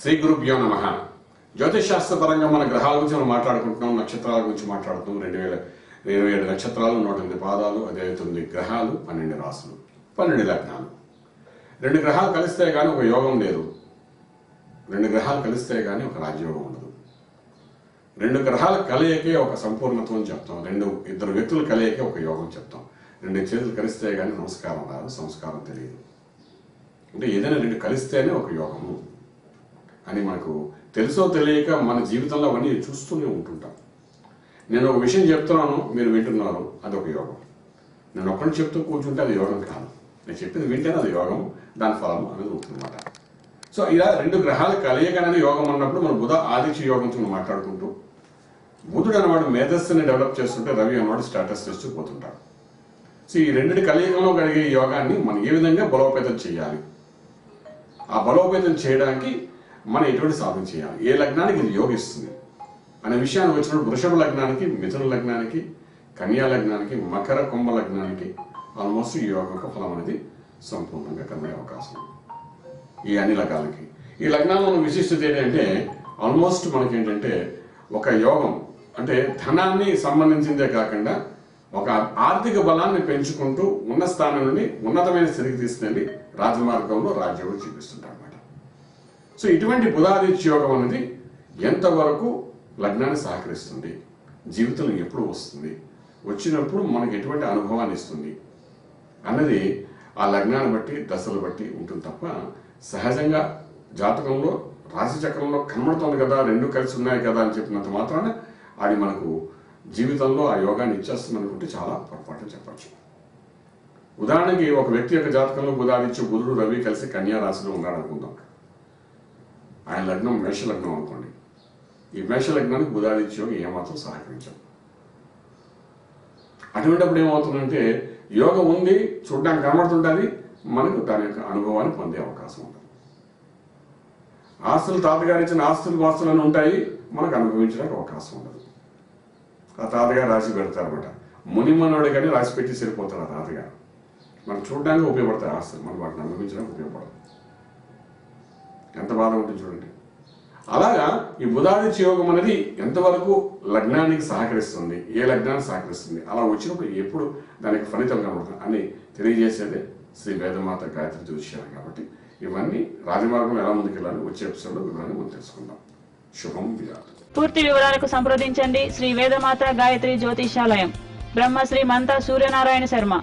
శ్రీ గురుభ్యో నమ. జ్యోతిష్ శాస్త్రపరంగా మన గ్రహాల గురించి మనం మాట్లాడుకుంటున్నాం నక్షత్రాల గురించి మాట్లాడుతున్నాం. రెండు వేల ఇరవై ఏడు నక్షత్రాలు నూట ఎనిమిది పాదాలు అదే తొమ్మిది గ్రహాలు పన్నెండు రాసులు పన్నెండు లగ్నాలు. రెండు గ్రహాలు కలిస్తే కానీ ఒక యోగం లేదు. రెండు గ్రహాలు కలిస్తే కానీ ఒక రాజయోగం ఉండదు. రెండు గ్రహాల కలయికే ఒక సంపూర్ణత్వం అని చెప్తాం. రెండు ఇద్దరు వ్యక్తులు కలయికే ఒక యోగం చెప్తాం. రెండు చేతులు కలిస్తే కానీ నమస్కారం రాదు సంస్కారం తెలియదు. అంటే ఏదైనా రెండు కలిస్తేనే ఒక యోగము. అని మనకు తెలుసో తెలియక మన జీవితంలో అవన్నీ చూస్తూనే ఉంటుంటాం. నేను ఒక విషయం చెప్తున్నాను మీరు వింటున్నారు అది ఒక యోగం. నేను ఒక్కడిని చెప్తూ కూర్చుంటే అది యోగం కాదు. నేను చెప్పింది వింటేనే అది యోగం దాని ఫలం అనేది ఉంటుందన్నమాట. సో ఇలా రెండు గ్రహాల కలయిక అనేది యోగం అన్నప్పుడు మనం బుధ ఆదిత్య యోగం గురించి మాట్లాడుకుంటూ బుధుడు అనేవాడు మేధస్సుని డెవలప్ చేస్తుంటే రవి అనేవాడు స్టాటస్ చేస్తూ పోతుంటాడు. సో ఈ రెండింటి కలయికలో కలిగే యోగాన్ని మనం ఏ విధంగా బలోపేతం చేయాలి? ఆ బలోపేతం చేయడానికి మనం ఎటువంటి సాధన చేయాలి? ఏ లగ్నానికి ఇది యోగిస్తుంది? అనే విషయాన్ని వచ్చినప్పుడు వృషభ లగ్నానికి మిథున లగ్నానికి కన్యా లగ్నానికి మకర కుంభ లగ్నానికి ఆల్మోస్ట్ ఈ యోగ యొక్క ఫలం అనేది సంపూర్ణంగా కనబడే అవకాశం. ఈ అన్ని లగ్నాలకి. ఈ లగ్నాల్లో ఉన్న విశిష్టత ఏంటంటే ఆల్మోస్ట్ మనకి ఏంటంటే ఒక యోగం అంటే ధనాన్ని సంబంధించిందే కాకుండా ఒక ఆర్థిక బలాన్ని పెంచుకుంటూ ఉన్న స్థానం నుండి ఉన్నతమైన స్థితికి తీసుకెళ్ళి రాజమార్గంలో రాజ్యంలో చూపిస్తుంటారు సో ఇటువంటి బుధాదిత్య యోగం అనేది ఎంతవరకు లగ్నాన్ని సహకరిస్తుంది? జీవితంలో ఎప్పుడు వస్తుంది? వచ్చినప్పుడు మనకు ఎటువంటి అనుభవాన్ని ఇస్తుంది? అన్నది ఆ లగ్నాన్ని బట్టి దశలు బట్టి ఉంటుంది తప్ప సహజంగా జాతకంలో రాశిచక్రంలో కనబడుతుంది కదా రెండు కలిసి ఉన్నాయి కదా అని చెప్పినంత మాత్రాన అది మనకు జీవితంలో ఆ యోగాన్ని ఇచ్చేస్తుంది అనుకుంటే చాలా పొరపాటు చెప్పచ్చు. ఉదాహరణకి ఒక వ్యక్తి యొక్క జాతకంలో బుధాదిత్య బుధుడు రవి కలిసి కన్యా రాశిలో ఉన్నాడు అనుకుందాం. ఆయన లగ్నం మేషలగ్నం అనుకోండి. ఈ మేష లగ్నానికి ఏమాత్రం సహకరించాం అటువంటిప్పుడు ఏమవుతుందంటే యోగం ఉంది చూడడానికి కనబడుతుంటుంది మనకు దాని యొక్క అనుభవాన్ని పొందే అవకాశం ఉంటుంది. ఆస్తులు తాతగారు ఇచ్చిన ఆస్తులు వాస్తులు ఉంటాయి మనకు అనుభవించడానికి అవకాశం ఉండదు. ఆ తాతగారు రాసి పెడతారనమాట ముని మనోడు కానీ రాసి పెట్టి సరిపోతారు ఆ తాతగారు. మనం చూడడానికి ఉపయోగపడతాయి ఆస్తులు మనం వాటిని అనుభవించడానికి ఉపయోగపడదు ఎంత బాధ ఉంటుంది చూడండి. అలాగా ఈ బుధాదిత్య యోగం అనేది ఎంతవరకు లగ్నానికి సహకరిస్తుంది? ఏ లగ్నానికి సహకరిస్తుంది? అలా వచ్చినప్పుడు ఎప్పుడు దానికి ఫలితం కనబడుతుంది? అని తెలియజేసేదే శ్రీ వేదమాత గాయత్రి జ్యోతిష్యాలు కాబట్టి ఇవన్నీ రాజమార్గం ఎలా ముందుకెళ్ళాలి? వచ్చే ఎపిసోడ్లో వివరాన్ని మనం తెలుసుకుందాం. శుభం విరాట్. పూర్తి వివరాలకు సంప్రదించండి Shri Vedamata Gayatri జ్యోతిషాలయం Brahmasri Manta Suryanarayana Sharma.